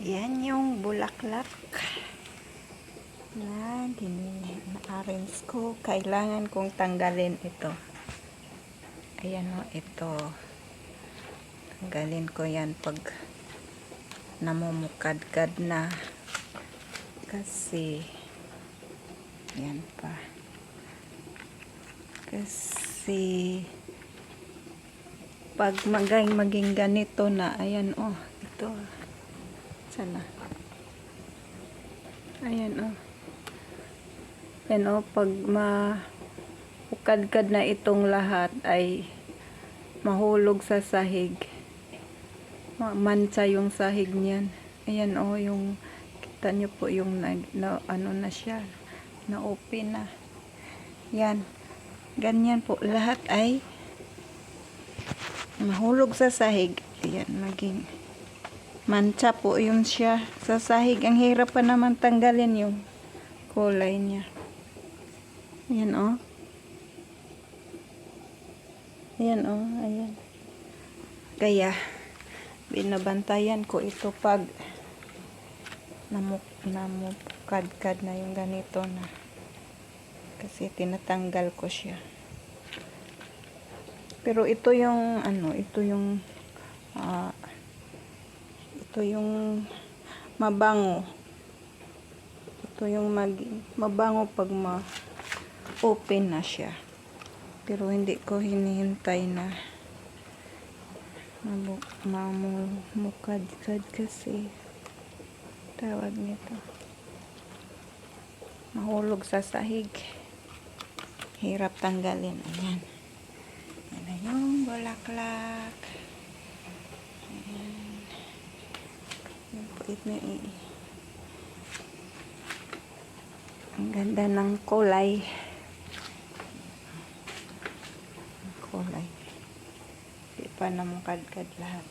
Yan yung bulaklak na na-arrange ko. Kailangan kong tanggalin ito. Ayan o, ito. Tanggalin ko yan pag namumukadkad na. Kasi, yan pa. Kasi, pag maging, maging ganito na, ayan oh, ito. Sana. Ayan oh. Ayan oh, pag ma ukad-kad na itong lahat ay mahulog sa sahig. Ma- Mancha yung sahig niyan. Ayan oh, yung kita niyo po yung na, na- ano na siya. Na open na. Yan. Ganyan po. Lahat ay mahulog sa sahig. Ayan, maging mancha po yun siya sa sahig. Ang hirap pa naman tanggalin yung kulay niya. Ayan, oh. Ayan, oh. Ayan. Kaya, binabantayan ko ito pag namuk namukadkad na yung ganito na kasi tinatanggal ko siya. Pero ito yung ano, ito yung ah, ito yung mabango. Ito yung mag, mabango pag ma open na siya. Pero hindi ko hinihintay na mamu- mamukadkad kasi tawag nito. Mahulog sa sahig. Hirap tanggalin. Ayan. Yan na yung bulaklak. Ayan. Puwit na i- Ang ganda ng kulay. Ang kulay. Di pa namukadkad lahat.